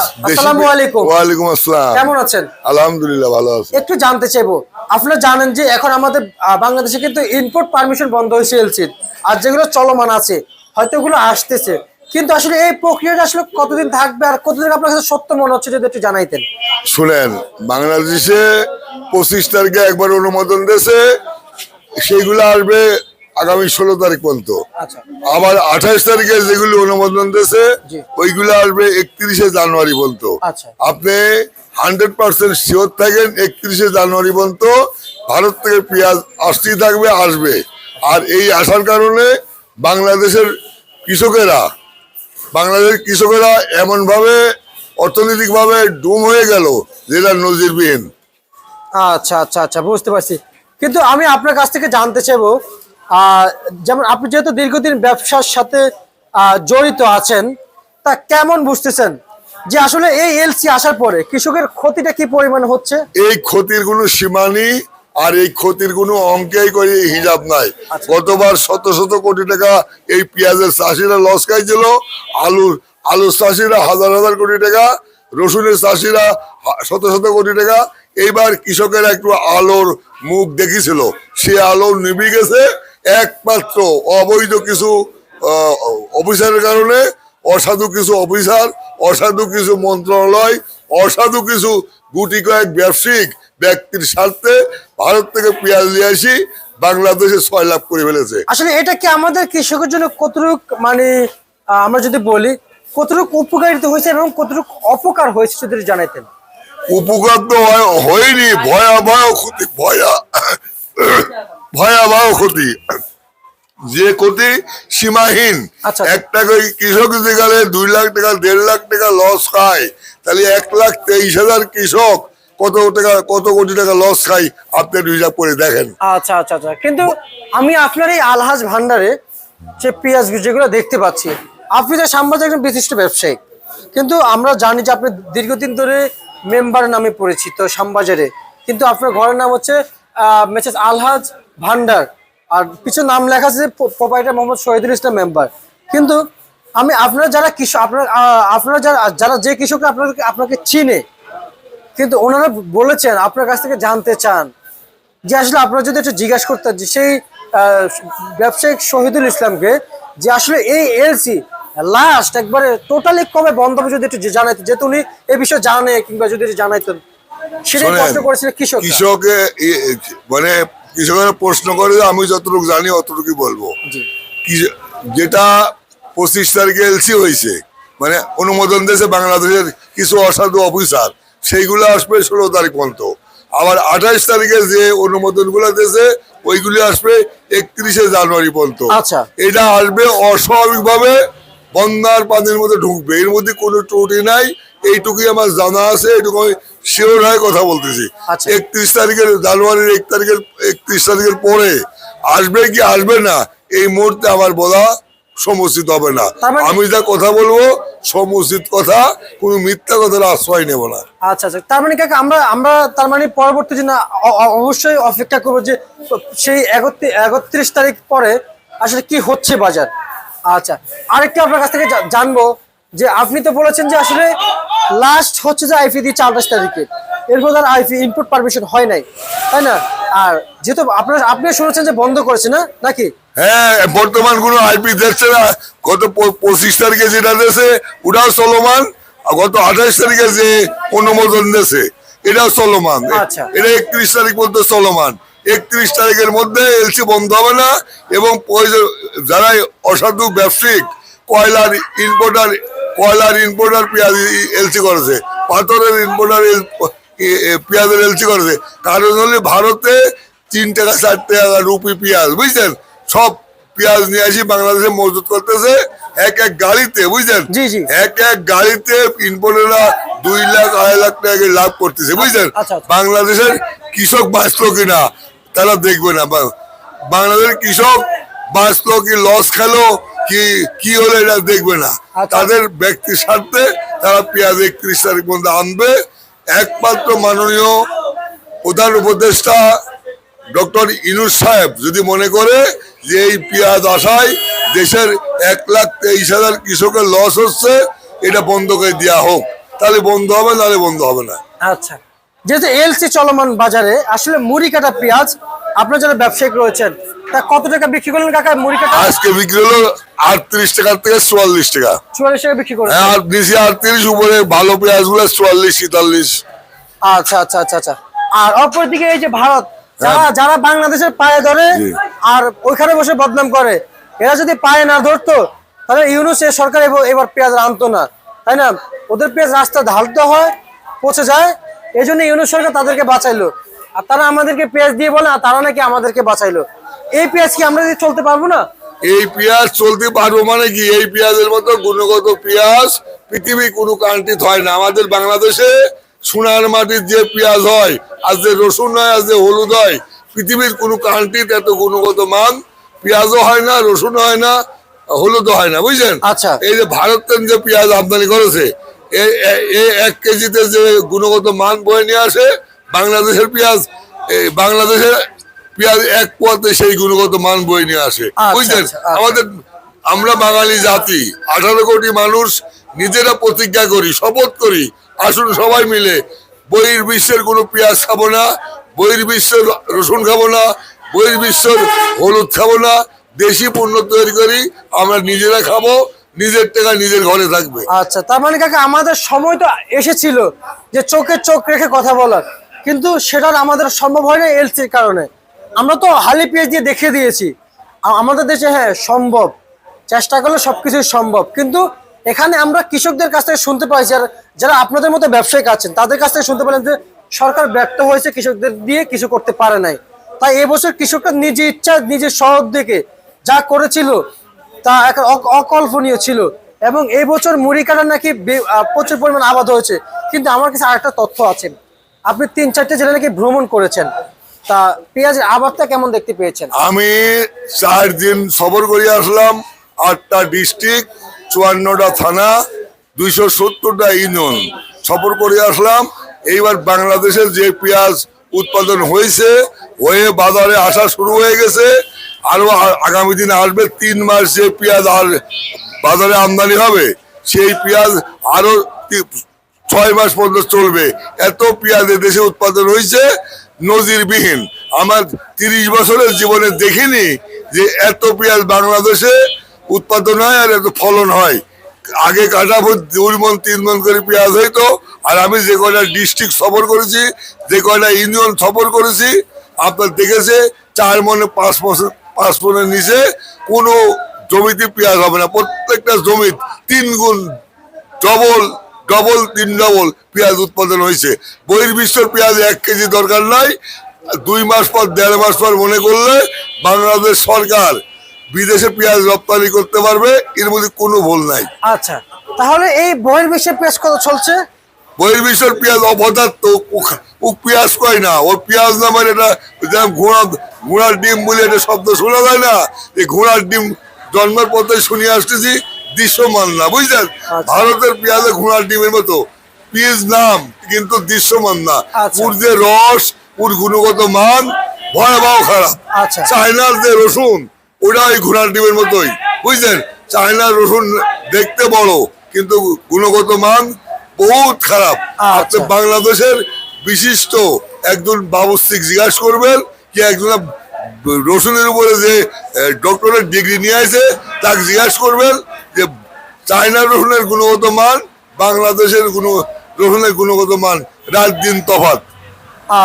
আসসালামু আলাইকুম। ওয়ালাইকুম আসসালাম। কেমন আছেন? আলহামদুলিল্লাহ ভালো আছি। একটু জানতে চাইব আপনারা জানেন যে এখন আমাদের বাংলাদেশে কিন্তু ইম্পোর্ট পারমিশন বন্ধ হয়েছে এলসির আর যেগুলো চলমান আছে হয়তো ওগুলো আসতেছে। কিন্তু আসলে এই প্রক্রিয়াটা আসলে কতদিন থাকবে আর কতদিন আপনার কাছে সত্য মনে হচ্ছে যদি একটু জানাইতেন? শুনেন বাংলাদেশে পঁচিশ তারিখে একবার অনুমোদন দিয়েছে সেইগুলো আসবে আগামী ষোলো তারিখ পর্যন্ত। আচ্ছা। আবার আঠাশ তারিখে যেগুলি অনুমোদন দিয়েছে ওইগুলো আসবে একত্রিশে জানুয়ারি পর্যন্ত। আচ্ছা। আপনি হান্ড্রেড পার্সেন্ট শিওর থাকেন একত্রিশে জানুয়ারি পর্যন্ত ভারত থেকে পেঁয়াজ আসতেই থাকবে আসবে। আর এই আসার কারণে বাংলাদেশের কৃষকেরা বাংলাদেশের কৃষকেরা এমনভাবে অর্থনৈতিকভাবে ডুম হয়ে গেল যেটা নজিরবিহীন। আচ্ছা আচ্ছা আচ্ছা বুঝতে পারছি। কিন্তু আমি আপনার কাছ থেকে জানতে চাইব যেমন আপনি যেহেতু দীর্ঘদিন ব্যবসার সাথে জড়িত আছেন তা কেমন বুঝতেছেন যে আসলে এই এলসি আসার পরে কৃষকের ক্ষতিটা কি পরিমাণ হচ্ছে? এই ক্ষতির কোনো সীমা নেই আর এই ক্ষতির কোনো অঙ্কেই করে হিসাব নাই। আচ্ছা। গতবার শত শত কোটি টাকা এই পেঁয়াজের চাষিরা লস খাইছিল আলুর আলুর চাষিরা হাজার হাজার কোটি টাকা রসুনের চাষিরা শত শত কোটি টাকা। এইবার কৃষকেরা একটু আলোর মুখ দেখিছিল সে আলো নিভে গেছে একমাত্র অবৈধ কিছু অফিসারের কারণে অসাধু কিছু অফিসার অসাধু কিছু মন্ত্রণালয় অসাধু কিছু গুটি কয়েক ব্যবসায়িক ব্যক্তির স্বার্থে ভারত থেকে পেঁয়াজ নিয়ে আসি বাংলাদেশে ছয় লাভ করে ফেলেছে। আসলে এটা কি আমাদের কৃষকের জন্য কতটুক মানে আমরা যদি বলি কতটুক উপকারিত হয়েছে এবং কতটুক অপকার হয়েছে যদি জানাইতেন উপকার তো হয়- হয়নি ভয়াবহ ক্ষতি ভয়া। ভয়াবহ ক্ষতি। যে ক্ষতি সীমাহীন। আচ্ছা। একটা কৃষক যদি গেলে দুই লাখ টাকা দেড় লাখ টাকা লস খায় তাহলে এক লাখ তেইশ হাজার কৃষক কত টাকা কত কোটি টাকা লস খায় আপনি হিসাব করে দেখেন। আচ্ছা আচ্ছা আচ্ছা। কিন্তু আমি আপনার এই আলহাজ ভান্ডারে যে পেঁয়াজ বীজ যেগুলো দেখতে পাচ্ছি আপনি যে সাম্বাজার একজন বিশিষ্ট ব্যবসায়ী। কিন্তু আমরা জানি যে আপনি দীর্ঘদিন ধরে মেম্বার নামে পরিচিত শ্যামবাজারে কিন্তু আপনার ঘরের নাম হচ্ছে মেসেজ আলহাজ ভান্ডার। আর কিছু নাম লেখা আছে প্রোপাইটার মোহাম্মদ শহীদুল ইসলাম মেম্বার কিন্তু আমি আপনারা যারা কৃষক আপনারা আপনারা যারা যারা যে কৃষকরা আপনাকে আপনাকে চিনে কিন্তু ওনারা বলেছেন আপনার কাছ থেকে জানতে চান যে আসলে আপনারা যদি একটু জিজ্ঞাসা করতেন যে সেই ব্যবসায়িক শহীদুল ইসলামকে যে আসলে এই এলসি লাস্ট একবারে টোটালি কবে বন্ধ হবে যদি একটু জানাইতেন যেহেতু উনি এ বিষয়ে জানে কিংবা যদি একটু জানাইতেন। সেটাই শোনেন, প্রশ্ন করেছিল কৃষক কৃষকে মানে কৃষকেরা প্রশ্ন করে আমি যতটুকু জানি অতটুকু বলব। যেটা পঁচিশ তারিখে এলসি হয়েছে মানে অনুমোদন দিয়েছে বাংলাদেশের কিছু অসাধু অফিসার সেইগুলো আসবে ষোলো তারিখ পর্যন্ত। আবার আঠাইশ তারিখে যে অনুমোদনগুলো দিয়েছে ওইগুলি আসবে একত্রিশে জানুয়ারি পর্যন্ত। আচ্ছা। এটা আসবে অস্বাভাবিকভাবে বন্যার পানির মধ্যে ঢুকবে। এর মধ্যে কোনো ত্রুটি নাই এইটুকুই আমার জানা আছে এইটুকু শিওর হয়ে কথা বলতেছি। আচ্ছা। একত্রিশ তারিখের জানুয়ারির এক তারিখের একত্রিশ তারিখের পরে আসবে কি আসবে না এই মুহূর্তে আমার বলা সমুচিত হবে না। মানে- আমি যা কথা বলব সমুচিত কথা কোনো মিথ্যা কথার আশ্রয় নেব না। আচ্ছা আচ্ছা। তার মানে কাকা আমরা আমরা তার মানে পরবর্তী দিন অবশ্যই অপেক্ষা করব যে সেই একত্রিশ তারিখ পরে আসলে কি হচ্ছে বাজার। আচ্ছা আরেকটা আপনার কাছ থেকে জানব যে আপনি তো বলেছেন যে আসলে লাস্ট হচ্ছে যে আইপি দিচ্ছে আঠাশ তারিখে। এরপর আর আইপি ইনপুট পারমিশন হয় নাই তাই না? আর যেহেতু আপনার আপনি শুনেছেন যে বন্ধ করেছে না নাকি? হ্যাঁ বর্তমান কোনো আইপি দেখছে না। গত পঁচিশ তারিখে যেটা দেশে ওটাও চলমান। গত আঠাশ তারিখে যে অনুমোদন দেশে এটাও চলমান। আচ্ছা। এটা একত্রিশ তারিখ পর্যন্ত চলমান। একত্রিশ তারিখের মধ্যে এলসি বন্ধ হবে না এবং যারা অসাধু ব্যবসায়িক কয়লার ইম্পোর্টার কয়লার ইম্পোর্টার পেঁয়াজ এলসি করেছে পাথরের ইম্পোর্টার পেঁয়াজের এলসি করেছে। কারণ হলে ভারতে তিন টাকা চার টাকা রুপি পেঁয়াজ বুঝছেন? সব পেঁয়াজ নিয়ে আসি বাংলাদেশে মজুত করতেছে এক এক গাড়িতে বুঝছেন। এক এক গাড়িতে ইম্পোর্টাররা দুই লাখ আড়াই লাখ টাকা লাভ করতেছে বুঝছেন? আচ্ছা, আচ্ছা। বাংলাদেশের কৃষক বাঁচলো কিনা তারা দেখবে না। বাংলাদেশের কৃষক বাঁচলো কি লস খেলো কি কি হলো এটা দেখবে না। আচ্ছা। তাদের ব্যক্তির স্বার্থে তারা পেঁয়াজ একত্রিশ তারিখ পর্যন্ত আনবে। একমাত্র মাননীয় প্রধান উপদেষ্টা ডক্টর ইনুস সাহেব যদি মনে করে যে এই পেঁয়াজ আসায় দেশের এক লাখ তেইশ হাজার কৃষকের লস হচ্ছে এটা বন্ধ করে দেওয়া হোক। তাহলে বন্ধ হবে নাহলে বন্ধ হবে না। আচ্ছা। যেহেতু এলসি চলমান বাজারে আসলে মুড়ি কাটা পেঁয়াজ আপনার যারা ব্যবসায়িক রয়েছেন তা কত টাকা বিক্রি করলেন কাকা? মুড়ি কাটা আজকে বিক্রি হলো আটত্রিশ টাকার থেকে চুয়াল্লিশ টাকা। চুয়াল্লিশ টাকা বিক্রি করেছেন। হ্যাঁ আর নিচে আটত্রিশ উপরে ভালো পেঁয়াজগুলো চুয়াল্লিশ তেতাল্লিশ আচ্ছা আচ্ছা আচ্ছা আচ্ছা। আর অপরদিকে এই যে ভারত যারা যারা বাংলাদেশের পায়ে ধরে আর ওইখানে বসে বদনাম করে এরা যদি পায়ে না ধরতো তাহলে ইউনুস এর সরকার এবার- এবার পেঁয়াজ আনতো না। তাই না? ওদের পেঁয়াজ রাস্তা ঢালতে হয় পচে যায় এই জন্য ইউনুস সরকার তাদেরকে বাঁচাইলো। আর তারা আমাদেরকে পেঁয়াজ দিয়ে বলে আর তারা নাকি আমাদেরকে বাঁচাইলো। এই পেঁয়াজ কি আমরা দিয়ে চলতে পারব না? এই পেঁয়াজ চলতে পারব মানে কি? এই পেঁয়াজের মতো গুণগত পেঁয়াজ পৃথিবীর কোনো কান্ট্রি হয় না। আমাদের বাংলাদেশে সোনার মাটির যে পেঁয়াজ হয় আর যে রসুন হয় আর যে হলুদ হয় পৃথিবীর কোনো কান্ট্রিতে এত গুণগত মান পেঁয়াজও হয় না রসুন হয় না হলুদও হয় না। বুঝছেন আচ্ছা। এই যে ভারতের যে পেঁয়াজ আমদানি করেছে এই এক কেজিতে যে গুণগত মান বয়ে নিয়ে আসে বাংলাদেশের পেঁয়াজ বাংলাদেশের পেঁয়াজ এক পোয়াতে সেই গুণগত মান বয়ে নিয়ে আসে। আচ্ছা, বুঝছেন আচ্ছা, আচ্ছা। আমাদের আমরা বাঙালি জাতি আঠারো কোটি মানুষ নিজেরা প্রতিজ্ঞা করি শপথ করি আসুন সবাই মিলে বহির বিশ্বের কোনো পেঁয়াজ খাব না বহির বিশ্বের রসুন খাব না বহির বিশ্বের হলুদ খাব না দেশি পণ্য তৈরি করি আমরা নিজেরা খাব নিজের টাকা নিজের ঘরে থাকবে। আচ্ছা তার মানে কাকা আমাদের সময় তো এসেছিল যে চোখে চোখ রেখে কথা বলার। কিন্তু সেটার আমাদের সম্ভব হয় না এলসির কারণে। আমরা তো হালি পেঁয়াজ দিয়ে দেখিয়ে দিয়েছি। আমাদের দেশে হ্যাঁ সম্ভব। চেষ্টা করলে সবকিছুই সম্ভব। কিন্তু এখানে আমরা কৃষকদের কাছ থেকে শুনতে পাইছি আর যারা আপনাদের মতো ব্যবসায়িক আছেন, তাদের কাছ থেকে শুনতে পেলেন যে সরকার ব্যর্থ হয়েছে কৃষকদের দিয়ে কিছু করতে পারে নাই। তাই এবছর কৃষকরা নিজে ইচ্ছা নিজের শহর থেকে যা করেছিল তা এক অকল্পনীয় ছিল। এবং এই বছর মুড়ি কাটার নাকি প্রচুর পরিমাণ আবাদ হয়েছে। কিন্তু আমার কাছে আরেকটা তথ্য আছে। আপনি তিন চারটে জেলা নাকি ভ্রমণ করেছেন? তা পেঁয়াজের আবাদটা কেমন দেখতে পেয়েছেন? আমি চার দিন সফর করে আসলাম, আটটা ডিস্ট্রিক্ট, চুয়ান্নটা থানা, দুইশো সত্তরটা ইউনিয়ন। সফর করে আসলাম, এইবার বাংলাদেশের যে পেঁয়াজ উৎপাদন হয়েছে, হয়ে বাজারে আসা শুরু হয়ে গেছে আরও আগামী দিনে আসবে, তিন মাস যে পেঁয়াজ আর বাজারে আমদানি হবে, সেই পেঁয়াজ আরও তি- ছয় মাস পর্যন্ত চলবে। এত পেঁয়াজ দেশে উৎপাদন হয়েছে, নজিরবিহীন। আমার তিরিশ বছরের জীবনে দেখিনি যে এত পেঁয়াজ বাংলাদেশে উৎপাদন হয় আর এত ফলন হয়। আগে কাটা ভোট দুই মন, তিন মন করে পেঁয়াজ হইতো, আর আমি যে কয়টা ডিস্ট্রিক্ট সফর করেছি, যে কয়টা ইউনিয়ন সফর করেছি, আপনার দেখেছে, চার মনে, পাঁচ বছর পাঁচ মনের নিচে কোনো জমিতে পেঁয়াজ হবে না। প্রত্যেকটা জমি তিন গুণ, ডবল ডবল তিন ডবল পেঁয়াজ উৎপাদন হয়েছে। বহির্বিশ্বের পেঁয়াজ এক কেজি দরকার নাই। দুই মাস পর দেড় মাস পর মনে করলে বাংলাদেশ সরকার বিদেশে পেঁয়াজ রপ্তানি করতে পারবে এর মধ্যে কোনো ভুল নাই। আচ্ছা তাহলে এই বহির্বিশ্বের পেঁয়াজ কত চলছে? বহির্বিশ্বের পেঁয়াজ অপদার্থ ও- পেঁয়াজ কয় না? ওর পেঁয়াজ নামের এটা যেমন ঘোড়া ঘোড়ার ডিম বলে একটা শব্দ শোনা যায় না? এই ঘোড়ার ডিম জন্মের পথে শুনিয়ে আসতেছি দৃশ্যমান না বুঝলেন আচ্ছা। ভারতের পেঁয়াজে ঘোড়ার ডিমের মতো পেঁয়াজ নাম কিন্তু দৃশ্যমান না আচ্ছা। ওর যে রস ওর গুণগত মান ভয়াবহ খারাপ আচ্ছা। চায়নার যে রসুন ওটা ওই ঘোড়ার ডিমের মতোই বুঝলেন চায়নার রসুন দেখতে বড় কিন্তু গুণগত মান বহুত খারাপ আচ্ছা। বাংলাদেশের বিশিষ্ট একজন বাবুস্তিক জিজ্ঞাসা করবেন কি একজন রসুনের উপরে যে ডক্টরের ডিগ্রি নিয়ে আছে তাকে জিজ্ঞাসা করবেন যে চায়নার রসুনের গুণগত মান বাংলাদেশের গুণ রসুনের গুণগত মান রাত দিন তফাৎ।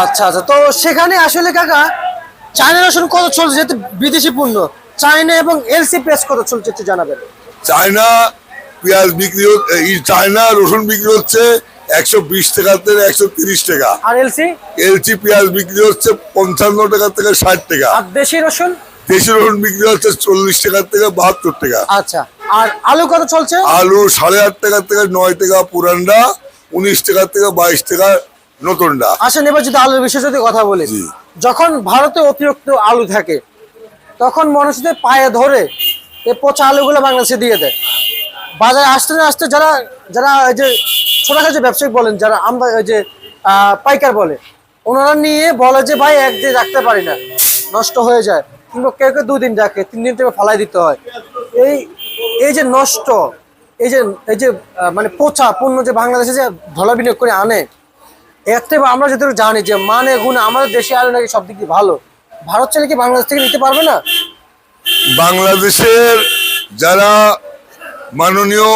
আচ্ছা আচ্ছা। তো সেখানে আসলে কাকা চায়না রসুন কত চলছে যেহেতু বিদেশি পণ্য চায়না এবং এলসি পেঁয়াজ কত চলছে একটু জানাবেন। চায়না পেঁয়াজ বিক্রি হচ্ছে এই চায়না রসুন বিক্রি হচ্ছে একশো বিশ টাকা থেকে একশো তিরিশ টাকা। আর এলসি? এলচি পেঁয়াজ বিক্রি হচ্ছে পঞ্চান্ন টাকা থেকে ষাট টাকা। আর দেশি রসুন? দেশি রসুন বিক্রি হচ্ছে চল্লিশ টাকা থেকে বাহাত্তর টাকা। আচ্ছা। আর আলু কত চলছে? আলু সাড়ে আট টাকা থেকে নয় টাকা পুরানটা উনিশ টাকা থেকে বাইশ টাকা নতুনটা আসেন এবার যদি আলুর যদি কথা বলি। যখন ভারতে অতিরিক্ত আলু থাকে তখন মানুষদের পায়ে ধরে এই পচা আলুগুলো বাংলাদেশে দিয়ে দেয়। বাজারে আসতে না আসতে যারা যারা এই যে ছোটখাটো ব্যবসায়িক বলেন যারা আমরা ওই যে পাইকার বলে ওনারা নিয়ে বলে যে ভাই একদিন রাখতে পারি না। নষ্ট হয়ে যায়। কিংবা কেউ কেউ দুদিন রাখে তিন দিন থেকে ফালাই দিতে হয়। এই এই যে নষ্ট, এই যে এই যে মানে পচা পণ্য যে বাংলাদেশে যে ধলা বিনিয়োগ করে আনে, এর থেকে আমরা যেহেতু জানি যে মানে গুণে আমাদের দেশে আলু নাকি সব দিক ভালো। ভারত চাইলে কি বাংলাদেশ থেকে নিতে পারবে না? বাংলাদেশের যারা মাননীয়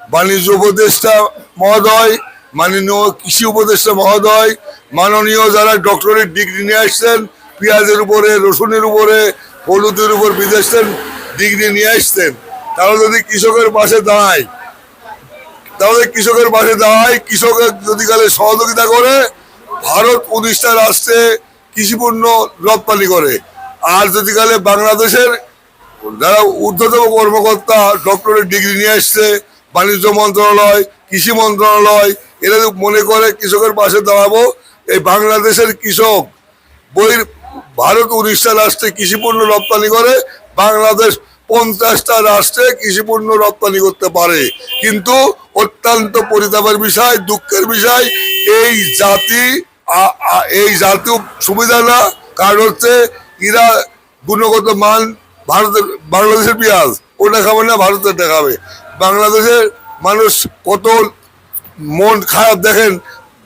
বাণিজ্য উপদেষ্টা মহোদয়, মাননীয় কৃষি উপদেষ্টা মহোদয়, মাননীয় যারা ডক্টরেট ডিগ্রি নিয়ে আসছেন, পেঁয়াজের উপরে, রসুনের উপরে, হলুদের উপর বিদেশের ডিগ্রি নিয়ে আসছেন তারা যদি কৃষকের পাশে দাঁড়ায়, তাহলে কৃষকের পাশে দাঁড়ায় কৃষকের যদি কালে সহযোগিতা করে, ভারত উনিশটা রাষ্ট্রে কৃষিপণ্য রপ্তানি করে। আর যদি কালে বাংলাদেশের যারা ঊর্ধ্বতম কর্মকর্তা, ডক্টরের ডিগ্রি নিয়ে আসছে বাণিজ্য মন্ত্রণালয়, কৃষি মন্ত্রণালয়, এরা মনে করে কৃষকের পাশে দাঁড়াবো, এই বাংলাদেশের কৃষক বইয়ের ভারত উনিশটা রাষ্ট্রে কৃষিপণ্য রপ্তানি করে, বাংলাদেশ পঞ্চাশটা রাষ্ট্রে কৃষিপণ্য রপ্তানি করতে পারে। কিন্তু অত্যন্ত পরিতাপের বিষয়, দুঃখের বিষয়, এই জাতি এই জাতীয় সুবিধা না। কারণ হচ্ছে এরা গুণগত মান ভারতের, বাংলাদেশের পেঁয়াজ, ওটা খাবে না, ভারতের দেখাবে বাংলাদেশের মানুষ কত মন খারাপ দেখেন,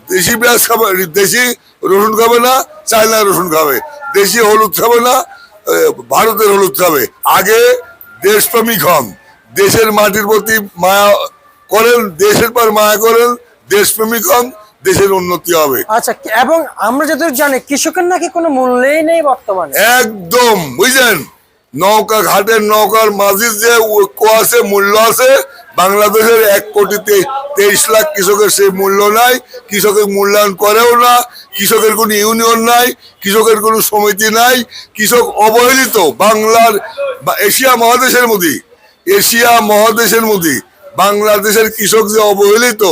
দেশি পেঁয়াজ খাবে, দেশি রসুন খাবে না, চায়না রসুন খাবে। দেশি হলুদ খাবে না ভারতের হলুদ খাবে। আগে দেশপ্রেমিক হন। দেশের মাটির প্রতি মায়া করেন দেশের পর মায়া করেন দেশপ্রেমিক হন দেশের উন্নতি হবে। আচ্ছা এবং আমরা যদি জানি কৃষকের নাকি কোনো মূল্যই নেই বর্তমানে। একদম বুঝলেন? নৌকা ঘাটের নৌকার মাঝির যে ঐক্য আছে মূল্য আছে বাংলাদেশের এক কোটিতে তেইশ লাখ কৃষকের সেই মূল্য নাই কৃষকের মূল্যায়ন করেও না কৃষকের কোনো ইউনিয়ন নাই কৃষকের কোনো সমিতি নাই কৃষক অবহেলিত বাংলার এশিয়া মহাদেশের মধ্যে এশিয়া মহাদেশের মধ্যে বাংলাদেশের কৃষক যে অবহেলিত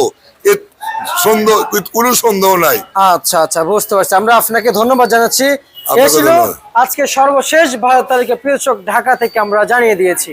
সন্দেহ কোনো সন্দেহ নাই। আচ্ছা আচ্ছা বুঝতে পারছি। আমরা আপনাকে ধন্যবাদ জানাচ্ছি। আজকে সর্বশেষ ভারত তালিকা কৃষক ঢাকা থেকে আমরা জানিয়ে দিয়েছি।